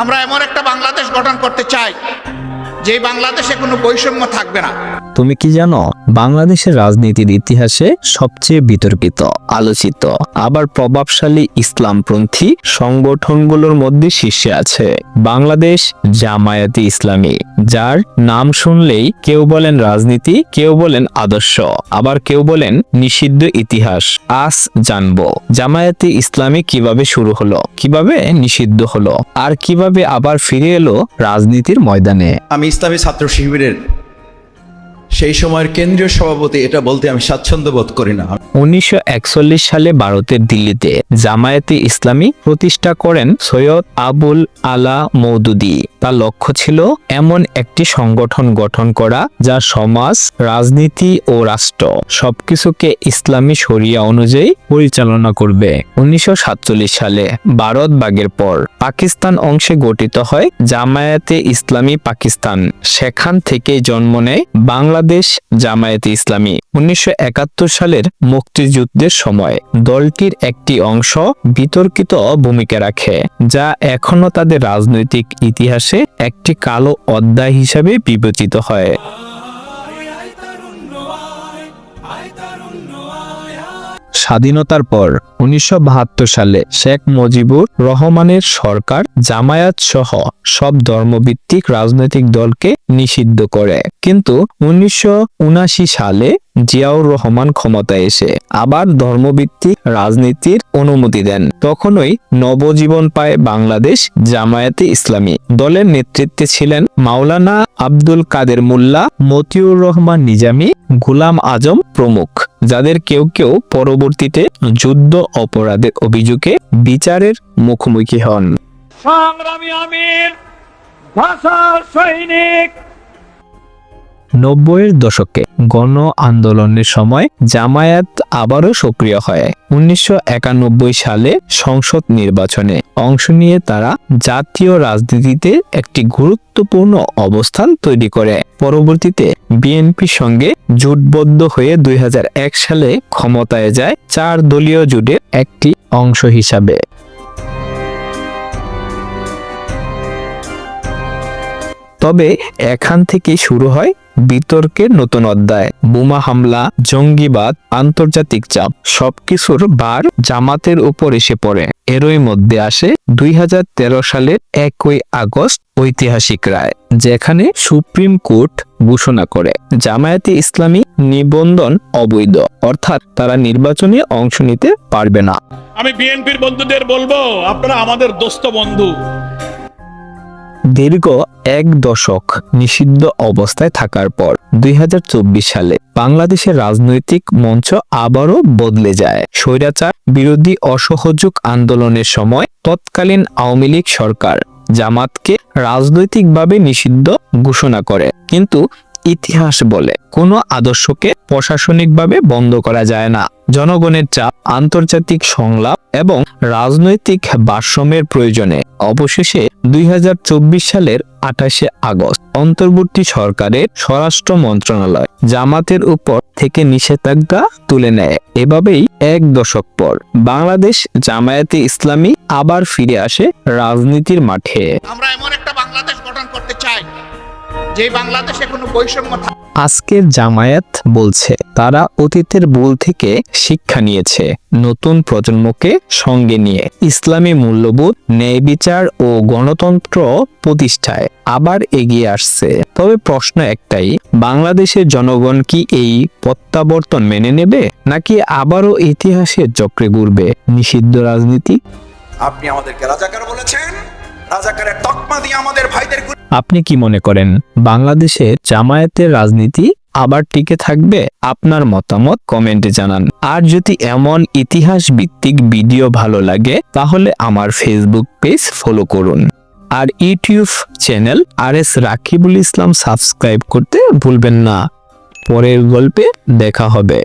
আমরা এমন একটা বাংলাদেশ গঠন করতে চাই। যে বাংলাদেশে কোনো বৈষম্য থাকবে না। তুমি কি জানো বাংলাদেশের রাজনীতির ইতিহাসে সবচেয়ে বিতর্কিত আলোচিত আবার প্রভাবশালী ইসলামপন্থী সংগঠনগুলোর মধ্যে শীর্ষে আছে বাংলাদেশ জামায়াতে ইসলামী যার নাম শুনলেই কেউ বলেন রাজনীতি কেউ বলেন আদর্শ আবার কেউ বলেন নিষিদ্ধ ইতিহাস। আজ জানব জামায়াতে ইসলামী কীভাবে শুরু হলো কীভাবে নিষিদ্ধ হলো আর কীভাবে আবার ফিরে এলো রাজনীতির ময়দানে। আমি ইসলামী ছাত্র শিবিরের সেই সময়ের কেন্দ্রীয় সভাপতি এটা বলতে আমি স্বাচ্ছন্দ্য বোধ করি না। উনিশশো সালে ভারতের দিল্লিতে জামায়াতে ইসলামী প্রতিষ্ঠা করেন সৈয়দ আবুল আলা মৌদুদি। তার লক্ষ্য ছিল এমন একটি সংগঠন গঠন করা যা সমাজ, রাজনীতি ও রাষ্ট্র সবকিছুকে ইসলামী শরিয়া অনুযায়ী পরিচালনা করবে। উনিশশো সাতচল্লিশ সালে ভারত ভাগের পর পাকিস্তান অংশে গঠিত হয় জামায়াতে ইসলামী পাকিস্তান। সেখান থেকে জন্ম নেয় বাংলাদেশ জামায়াতে ইসলামী উনিশশো সালের মুক্তিযুদ্ধের সময় দলটির একটি অংশ বিতর্কিত ভূমিকা রাখে, যা এখনও তাদের রাজনৈতিক ইতিহাসে একটি কালো অধ্যায় হিসাবে বিবেচিত হয়। স্বাধীনতার পর উনিশশো বাহাত্তর সালে শেখ মুজিবুর রহমানের সরকার জামায়াত সহ সব ধর্মভিত্তিক রাজনৈতিক দলকে নিষিদ্ধ করে। কিন্তু উনিশশো উনআশি সালে জিয়াউর রহমান ক্ষমতায় এসে আবার ধর্মভিত্তিক রাজনীতির অনুমতি দেন। তখনই নবজীবন পায় বাংলাদেশ জামায়াতে ইসলামী। দলের নেতৃত্বে ছিলেন মাওলানা আব্দুল কাদের মোল্লা, মতিউর রহমান নিজামী, গুলাম আজম প্রমুখ, যাদের কেউ কেউ পরবর্তীতে যুদ্ধ অপরাধের অভিযোগে বিচারের মুখোমুখি হন। সংগ্রামী আমির! সৈনিক। নব্বইয়ের দশকে গণ আন্দোলনের সময় জামায়াত আবারও সক্রিয় হয়। উনিশশো একানব্বই সালে সংসদ নির্বাচনে অংশ নিয়ে তারা জাতীয় রাজনীতিতে একটি গুরুত্বপূর্ণ অবস্থান তৈরি করে। পরবর্তীতে বিএনপির সঙ্গে জোটবদ্ধ হয়ে দুই হাজার এক সালে ক্ষমতায় যায় চার দলীয় জোটের একটি অংশ হিসাবে। তবে এখান থেকে শুরু হয় বিতর্কের নতুন অধ্যায়। বোমা হামলা, জঙ্গিবাদ, আন্তর্জাতিক চাপ, সবকিছুর বার জামাতের উপর এসে পড়ে। এরই মধ্যে আসে দুই হাজার তেরো সালের একই আগস্ট ঐতিহাসিক রায়, যেখানে সুপ্রিম কোর্ট ঘোষণা করে, জামায়াতে ইসলামী নিবন্ধন অবৈধ, অর্থাৎ তারা নির্বাচনে অংশ নিতে পারবে না। আমি বিএনপির বন্ধুদের বলব, আপনারা আমাদের দোস্ত বন্ধু। দীর্ঘ এক দশক নিষিদ্ধ অবস্থায় থাকার পর দুই হাজার চব্বিশ সালে বাংলাদেশের রাজনৈতিক মঞ্চ আবারও বদলে যায়। স্বৈরাচার বিরোধী অসহযোগ আন্দোলনের সময় তৎকালীন আওয়ামী লীগ সরকার জামাতকে রাজনৈতিকভাবে নিষিদ্ধ ঘোষণা করে। কিন্তু ইতিহাস বলে, কোনো আদর্শকে প্রশাসনিকভাবে বন্ধ করা যায় না। জনগণের চাপ, আন্তর্জাতিক সংলাপ এবং রাজনৈতিক ভারসাম্যের প্রয়োজনে। অবশেষে দুই হাজার চব্বিশ সালের আঠাশে আগস্ট, অন্তর্বর্তী সরকারের স্বরাষ্ট্র মন্ত্রণালয় জামাতের উপর থেকে নিষেধাজ্ঞা তুলে নেয়। এভাবেই এক দশক পর বাংলাদেশ জামায়াতে ইসলামী আবার ফিরে আসে রাজনীতির মাঠে। আমরা এমন একটা বাংলাদেশ যে বাংলাদেশে কোনো বৈষম্য আজকের জামায়াত বলছে তারা অতীতের ভুল থেকে শিক্ষা নিয়েছে নতুন প্রজন্মকে সঙ্গে নিয়ে। ইসলামী মূল্যবোধ ন্যায় বিচার ও গণতন্ত্র প্রতিষ্ঠায় আবার এগিয়ে আসছে। তবে প্রশ্ন একটাই বাংলাদেশের জনগণ কি এই প্রত্যাবর্তন মেনে নেবে নাকি আবারও ইতিহাসের চক্রে ঘুরবে নিষিদ্ধ রাজনীতি? আপনি আমাদেরকে রাজাকার বলেছেন। আপনি কি মনে করেন বাংলাদেশে জামায়াতের রাজনীতি আবার টিকে থাকবে? আপনার মতামত কমেন্টে জানান। আর যদি এমন ইতিহাস ভিত্তিক ভিডিও ভালো লাগে, তাহলে আমার ফেসবুক পেজ ফলো করুন। আর YouTube channel R S Rakibul Islam subscribe করতে ভুলবেন না। পরের গল্পে দেখা হবে।